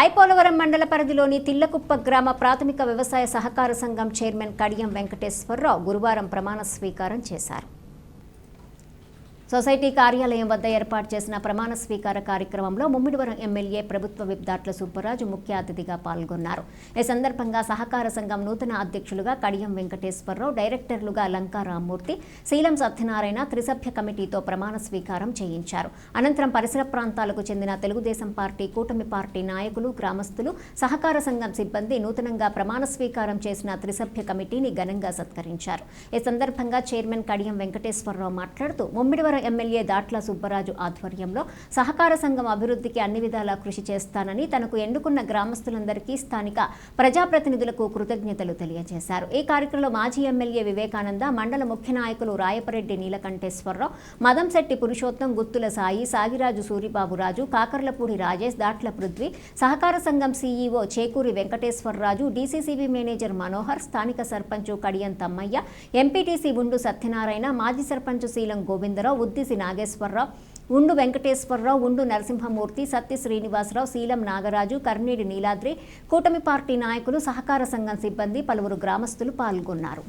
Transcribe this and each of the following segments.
ఐపోలవరం మండల పరిధిలోని తిల్లకుప్ప గ్రామ ప్రాథమిక వ్యవసాయ సహకార సంఘం చైర్మన్ కడియం వెంకటేశ్వరరావు గురువారం ప్రమాణ స్వీకారం చేశారు. సొసైటీ కార్యాలయం వద్ద ఏర్పాటు చేసిన ప్రమాణ స్వీకార కార్యక్రమంలో ముమ్మిడివరం ఎమ్మెల్యే ప్రభుత్వ విప్ దాట్ల సుబ్బరాజు ముఖ్య అతిథిగా పాల్గొన్నారు. ఈ సందర్భంగా సహకార సంఘం నూతన అధ్యక్షులుగా కడియం వెంకటేశ్వరరావు డైరెక్టర్లుగా లంకా రామ్మూర్తి శీలం సత్యనారాయణ త్రిసభ్య కమిటీతో ప్రమాణ స్వీకారం చేయించారు. అనంతరం పరిసర ప్రాంతాలకు చెందిన తెలుగుదేశం పార్టీ కూటమి పార్టీ నాయకులు గ్రామస్తులు సహకార సంఘం సిబ్బంది నూతనంగా ప్రమాణ స్వీకారం చేసిన త్రిసభ్య కమిటీని ఘనంగా సత్కరించారు. ఈ సందర్భంగా చైర్మన్ కడియం వెంకటేశ్వరరావు మాట్లాడుతూ ముమ్మిడివరం ఎమ్మెల్యే దాట్ల సుబ్బరాజు ఆధ్వర్యంలో సహకార సంఘం అభివృద్ధికి అన్ని విధాలా కృషి చేస్తానని తనకు ఎన్నుకున్న గ్రామస్తులందరికీ స్థానిక ప్రజాప్రతినిధులకు కృతజ్ఞతలు తెలియజేశారు. ఈ కార్యక్రమంలో మాజీ ఎమ్మెల్యే వివేకానంద మండల ముఖ్య నాయకులు రాయపరెడ్డి నీలకంఠేశ్వరరావు మదంశెట్టి పురుషోత్తం గుత్తుల సాయి సాగిరాజు సూరిబాబురాజు కాకర్లపూడి రాజేష్ దాట్ల పృథ్వీ సహకార సంఘం CEO Chekuri Venkateswararaju DCCB manager Manohar స్థానిక సర్పంచ్ కడియం తమ్మయ్య ఎంపీటీసీ ఉండు సత్యనారాయణ మాజీ సర్పంచు శీలం గోవిందరావు ఉద్దిసి నాగేశ్వరరావు ఉండు వెంకటేశ్వరరావు ఉండు నరసింహమూర్తి సత్య శ్రీనివాసరావు శీలం నాగరాజు కర్నీడి నీలాద్రి కూటమి పార్టీ నాయకులు సహకార సంఘం సిబ్బంది పలువురు గ్రామస్తులు పాల్గొన్నారు.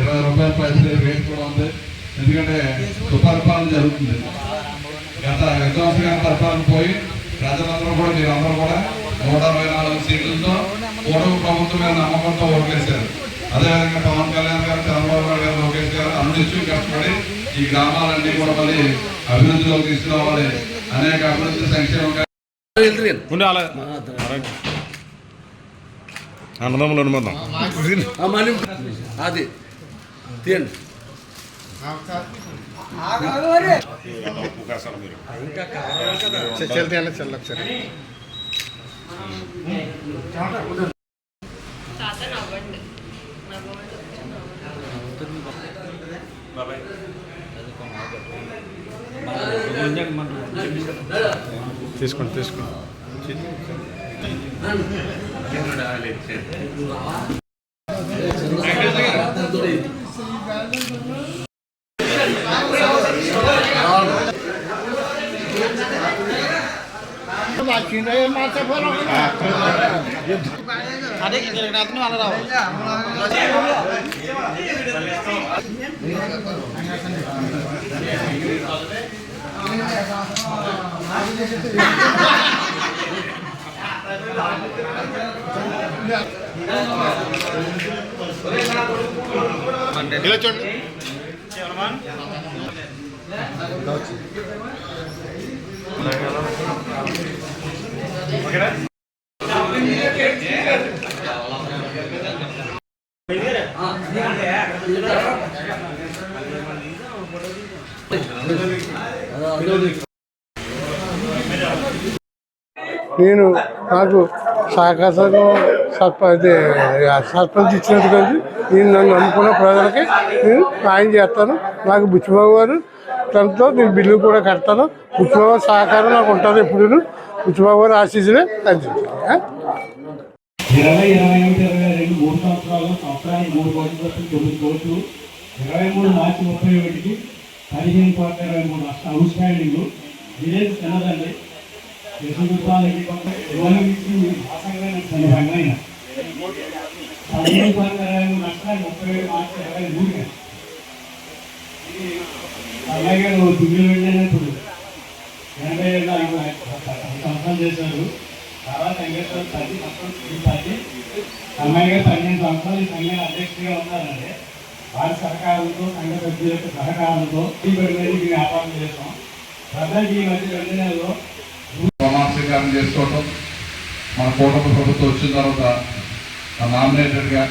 ఇరవై రూపాయల పైసలు రేట్ కూడా ఉంది. ఎందుకంటే సుపరిపాలన జరుగుతుంది. గత విధ్వంస పరిపాలన పోయి ప్రజలందరూ కూడా మీరందరూ కూడా నూట అరవై నాలుగు సీట్లతో కూటమి ప్రభుత్వం మీద నమ్మకంతో ఓట్లేశారు. అదేవిధంగా పవన్ కళ్యాణ్ గారు చంద్రబాబు నాయుడు గారు లోకేష్ గారు అందరిస్తూ కష్టపడి ఈ గ్రామాలన్నీ కూడా మళ్ళీ అభివృద్ధిలోకి తీసుకురావాలి. అనేక అభివృద్ధి సంక్షేమ అన్నదమ్ములు అనుబంధం. అది. తీయండి. చల్తే అలా చల్ల ఒకసారి తీసుకోండి తీసుకోండి. ఇలా చూడండి నేను నాకు సహకార సంఘం సర్పంచ్ సర్పంచ్ ఇచ్చినందుకు నేను నన్ను నమ్ముకున్న ప్రజలకి నేను సాయం చేస్తాను. నాకు బుచ్చిబాబు గారు తనతో నేను బిల్లు కూడా కడతాను. బుచ్చిబాబు సహకారం నాకు ఉంటుంది ఎప్పుడు బుచ్చిబాబు ఆశీస్సులు ఆశీస్సులే ఇరవై ఇరవై ఒకటి ఇరవై రెండు మూడు సంవత్సరాలు సంవత్సరానికి మూడు కోట్ల కోసం తొమ్మిది కోట్లు ఇరవై మూడు మార్చి ముప్పై ఒకటికి పదిహేను కోట్ల ఇరవై మూడు అవుట్ స్టాండింగ్ విలేజ్ చిన్నదండి యశోదాలకి పదిహేను కోట్ల ఇరవై మూడు లక్షల ముప్పై ఏడు మార్చి ఇరవై మూడుగా అలాగే దిగులు వెళ్ళినప్పుడు ఎనభై ఏళ్ళు ఐదు సంవత్సరాలు చేశారు. తర్వాత వెంకటేశ్వర పది సంవత్సరాలు పది అమ్మాయి గారు పన్నెండు సంవత్సరాలు ఈ సంఘ అధ్యక్షుడిగా ఉన్నారండి వారి సహకారంతో సంఘ సభ్యుల యొక్క సహకారంతో ఈ పది మందికి వ్యాపారం చేస్తాం. ప్రజలకి ఈ మధ్య రెండు నెలల్లో ప్రమాణ చేసుకోవటం మన కూటమి ప్రభుత్వం వచ్చిన తర్వాత నామినేటెడ్గా